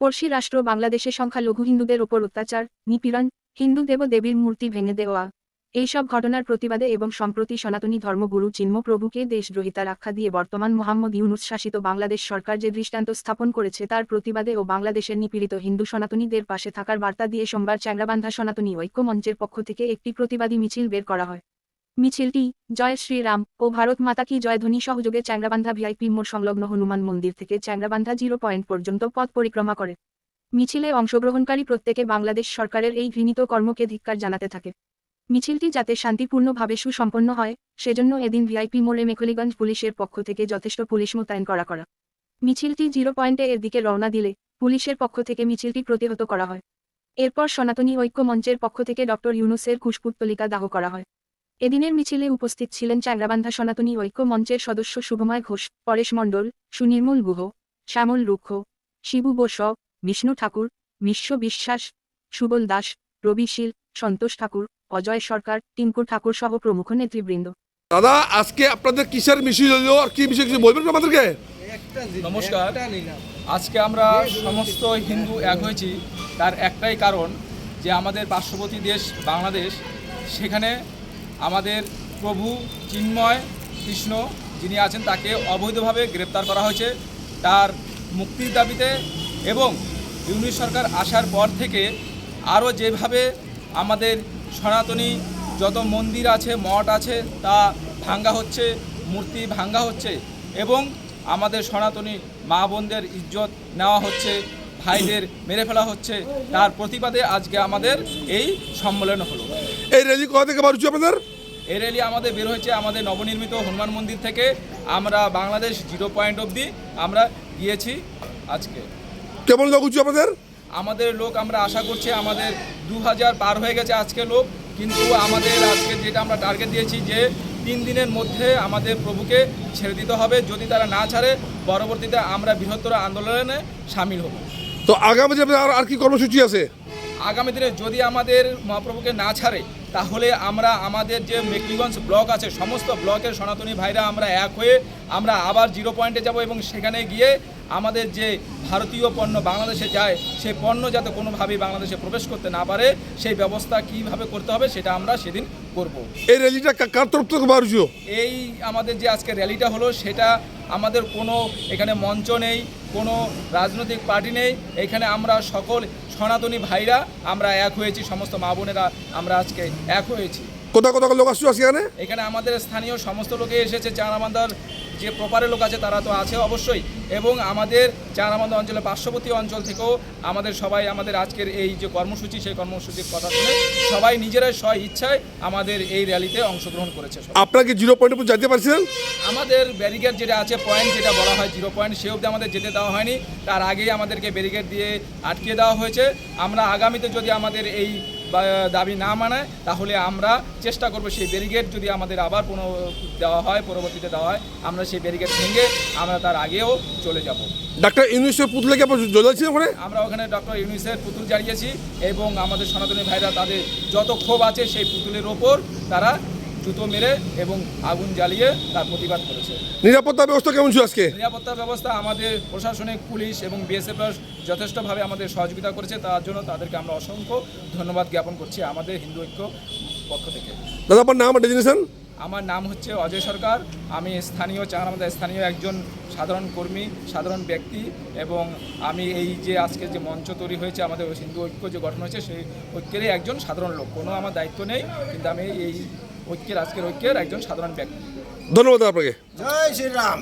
পড়শি রাষ্ট্র বাংলাদেশে সংখ্যালঘু হিন্দুদের ওপর অত্যাচার, নিপীড়ন, হিন্দু দেব দেবীর মূর্তি ভেঙে দেওয়া। এইসব ঘটনার প্রতিবাদে এবং সম্প্রতি সনাতনী ধর্মগুরু চিন্মপ্রভুকে দেশদ্রোহিতার আখ্যা দিয়ে বর্তমান মোহাম্মদ ইউনুস শাসিত বাংলাদেশ সরকার যে দৃষ্টান্ত স্থাপন করেছে তার প্রতিবাদে ও বাংলাদেশের নিপীড়িত হিন্দু সনাতনীদের পাশে থাকার বার্তা দিয়ে সোমবার চ্যাংরাবান্ধা সনাতনী ঐক্য মঞ্চের পক্ষ থেকে একটি প্রতিবাদী মিছিল বের করা হয়। মিছিলটি, জয় শ্রীরাম ও ভারত মাতা কি জয় ধ্বনি সহযোগে চ্যাংরাবান্ধা ভিআইপি মোড় সংলগ্ন হনুমান মন্দির থেকে চ্যাংরাবান্ধা জিরো পয়েন্ট পর্যন্ত পথ পরিক্রমা করে। মিছিলে অংশগ্রহণকারী প্রত্যেকে বাংলাদেশ সরকারের এই ঘৃণিত কর্মকে ধিক্কার জানাতে থাকে। মিছিলটি যাতে শান্তিপূর্ণভাবে সুসম্পন্ন হয়, সেজন্য এদিন ভিআইপি মোড়ে মেখলিগঞ্জ পুলিশের পক্ষ থেকে যথেষ্ট পুলিশ মোতায়েন করা করা। মিছিলটি জিরো পয়েন্টে এর দিকে রওনা দিলে, পুলিশের পক্ষ থেকে মিছিলটি প্রতিহত করা হয়। এরপর সনাতনী ঐক্য মঞ্চের পক্ষ থেকে ডক্টর ইউনুসের কুশপুত্তলিকা দাহ করা হয়। এদিনের মিছিলে উপস্থিত ছিলেন চাংরাবান্ধা সনাতনী ঐক্য মঞ্চের সদস্য শুভময় ঘোষ পরেশ মণ্ডল সুনির্মল গুহ শ্যামল রুক্ষ শিবু বস বিষ্ণু ঠাকুর বিশ্ব বিশ্বাস সুবল দাস রবিশীল সন্তোষ ঠাকুর অজয় সরকার টিঙ্কু ঠাকুর সহ প্রমুখ নেতৃবৃন্দ। দাদা আজকে আপনাদের কিসের মিছিল হলো? আর কি বিষয় কিছু বলবেন আমাদেরকে? নমস্কার। আজকে আমরা সমস্ত হিন্দু এক হয়েছি। তার একটাই কারণ যে আমাদের পার্শ্ববর্তী দেশ বাংলাদেশ সেখানে আমাদের প্রভু চিন্ময় কৃষ্ণ যিনি আছেন, তাকে অবৈধভাবে গ্রেপ্তার করা হয়েছে। তার মুক্তির দাবিতে এবং ইউনিট সরকার আসার পর থেকে আরও যেভাবে আমাদের সনাতনী যত মন্দির আছে, মঠ আছে, তা ভাঙ্গা হচ্ছে, মূর্তি ভাঙ্গা হচ্ছে এবং আমাদের সনাতনী মা বোনদের ইজ্জত নেওয়া হচ্ছে, ভাইদের মেরে ফেলা হচ্ছে, তার প্রতিবাদে আজকে আমাদের এই সম্মেলন হলো। এই র্যালি কোথা থেকে বার হচ্ছে আপনাদের? এই র্যালি আমাদের বের হয়েছে আমাদের নবনির্মিত হনুমান মন্দির থেকে। আমরা বাংলাদেশ জিরো পয়েন্ট অবধি আমরা গিয়েছি আজকে। কেমন লোক হচ্ছে আপনাদের? আমাদের লোক আমরা আশা করছি আমাদের দু হাজার পার হয়ে গেছে আজকে লোক। কিন্তু আমাদের আজকে যেটা আমরা টার্গেট দিয়েছি যে তিন দিনের মধ্যে আমাদের প্রভুকে ছেড়ে দিতে হবে। যদি তারা না ছাড়ে পরবর্তীতে আমরা বৃহত্তর আন্দোলনে সামিল হব। তো আগামী দিনে আর আর কি কর্মসূচি আছে? আগামী দিনে যদি আমাদের মহাপ্রভুকে না ছাড়ে তাহলে আমরা আমাদের যে মেকলিগঞ্জ ব্লক আছে সমস্ত ব্লকের সনাতনী ভাইরা আমরা এক হয়ে আমরা আবার জিরো পয়েন্টে যাব এবং সেখানে গিয়ে আমাদের যে ভারতীয় পণ্য বাংলাদেশে যায় সেই পণ্য যাতে কোনোভাবেই বাংলাদেশে প্রবেশ করতে না পারে সেই ব্যবস্থা কীভাবে করতে হবে সেটা আমরা সেদিন করব। এই র্যালিটা কার তরফ থেকে এই আমাদের যে আজকে র্যালিটা হলো সেটা আমাদের কোনো এখানে মঞ্চ নেই কোনো রাজনৈতিক পার্টি নেই। এখানে আমরা সকল সনাতনী ভাইরা আমরা এক হয়েছি, সমস্ত মা বোনেরা আমরা আজকে এক হয়েছি। কোথা কোথা লোক আসছে এখানে? এখানে আমাদের স্থানীয় সমস্ত লোকে এসেছে। চারামান্দার যে প্রপারের লোক আছে তারা তো আছে অবশ্যই। এবং আমাদের চারামান্দা অঞ্চলের পার্শ্ববর্তী অঞ্চল থেকেও আমাদের সবাই আমাদের আজকের এই যে কর্মসূচি সেই কর্মসূচির কথা শুনে সবাই নিজেরাই স্ব ইচ্ছায় আমাদের এই র্যালিতে অংশগ্রহণ করেছে। আপনারা কি জিরো পয়েন্টে পর্যন্ত যেতে পারছিলেন? আমাদের ব্যারিকেড যেটা আছে পয়েন্ট যেটা বলা হয় জিরো পয়েন্ট সে অবধি আমাদের যেতে দেওয়া হয়নি। তার আগেই আমাদেরকে ব্যারিকেড দিয়ে আটকে দেওয়া হয়েছে। আমরা আগামীতে যদি আমাদের এই দাবি না মানায় তাহলে আমরা চেষ্টা করব সেই ব্যারিগেড যদি আমাদের আবার কোনো দেওয়া হয় পরবর্তীতে দেওয়া হয় আমরা সেই ব্যারিগেড ভেঙে আমরা তার আগেও চলে যাব। ডাক্তার ইউনিসের পুতুলকে জ্বলেছি ওখানে? আমরা ওখানে ডক্টর ইউনিসের পুতুল জ্বালিয়েছি এবং আমাদের সনাতনী ভাইরা তাদের যত ক্ষোভ আছে সেই পুতুলের ওপর তারা জুতো মেরে এবং আগুন জ্বালিয়ে তার প্রতিবাদ করেছে। নিরাপত্তা ব্যবস্থা কেমন ছিল আজকে? নিরাপত্তা ব্যবস্থা আমাদের প্রশাসনিক পুলিশ এবং বিএসএফ যথেষ্টভাবে আমাদের সহযোগিতা করেছে। তার জন্য তাদেরকে আমরা অসংখ্য ধন্যবাদ জ্ঞাপন করছি আমাদের হিন্দু ঐক্য পক্ষ থেকে। দাদা আপনার নাম ডেজিনেশন আমার নাম হচ্ছে অজয় সরকার। আমি স্থানীয় চাঁড়ামাদা স্থানীয় একজন সাধারণ কর্মী সাধারণ ব্যক্তি এবং আমি এই যে আজকে যে মঞ্চ তৈরি হয়েছে আমাদের হিন্দু ঐক্য যে গঠন হয়েছে সেই ঐক্যেরই একজন সাধারণ লোক। কোনো আমার দায়িত্ব নেই কিন্তু আমি এই ঐক্যের আজকের ঐক্যের একজন সাধারণ ব্যক্তি। ধন্যবাদ আপনাকে। জয় শ্রীরাম।